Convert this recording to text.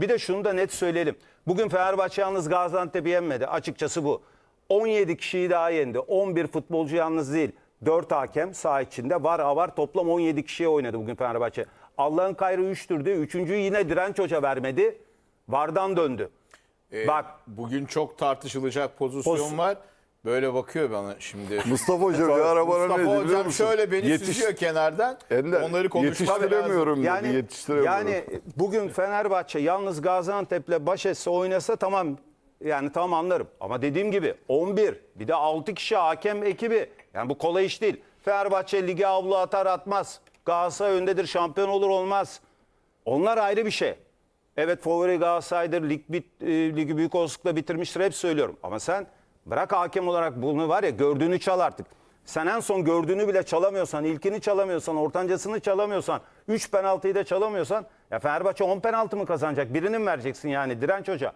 Bir de şunu da net söyleyelim. Bugün Fenerbahçe yalnız Gaziantep'i yenmedi. Açıkçası bu. 17 kişiyi daha yendi. 11 futbolcu yalnız değil. 4 hakem saha içinde var var toplam 17 kişiye oynadı bugün Fenerbahçe. Allah'ın kayrı 3'tür diye. Üçüncüyü yine Direnç Hoca vermedi. Vardan döndü. Ee, Bak Bugün çok tartışılacak pozisyon Poz- var. Böyle bakıyor bana şimdi. Mustafa Hoca bir ara bana ne Mustafa dedi biliyor Hocam musun? şöyle beni Yetiş- süzüyor kenardan. Ender, Onları konuşmak lazım. yetiştiremiyorum dedi, Yani yetiştiremiyorum. yani bugün Fenerbahçe yalnız Gaziantep'le baş etse oynasa tamam yani tamam anlarım. Ama dediğim gibi 11 bir de 6 kişi hakem ekibi. Yani bu kolay iş değil. Fenerbahçe lige avlu atar atmaz. Galatasaray öndedir şampiyon olur olmaz. Onlar ayrı bir şey. Evet favori Galatasaray'dır. Lig bit, e, ligi büyük olasılıkla bitirmiştir. Hep söylüyorum. Ama sen bırak hakem olarak bunu var ya gördüğünü çal artık. Sen en son gördüğünü bile çalamıyorsan, ilkini çalamıyorsan, ortancasını çalamıyorsan, 3 penaltıyı da çalamıyorsan ya Fenerbahçe 10 penaltı mı kazanacak? Birini vereceksin yani Direnç Hoca?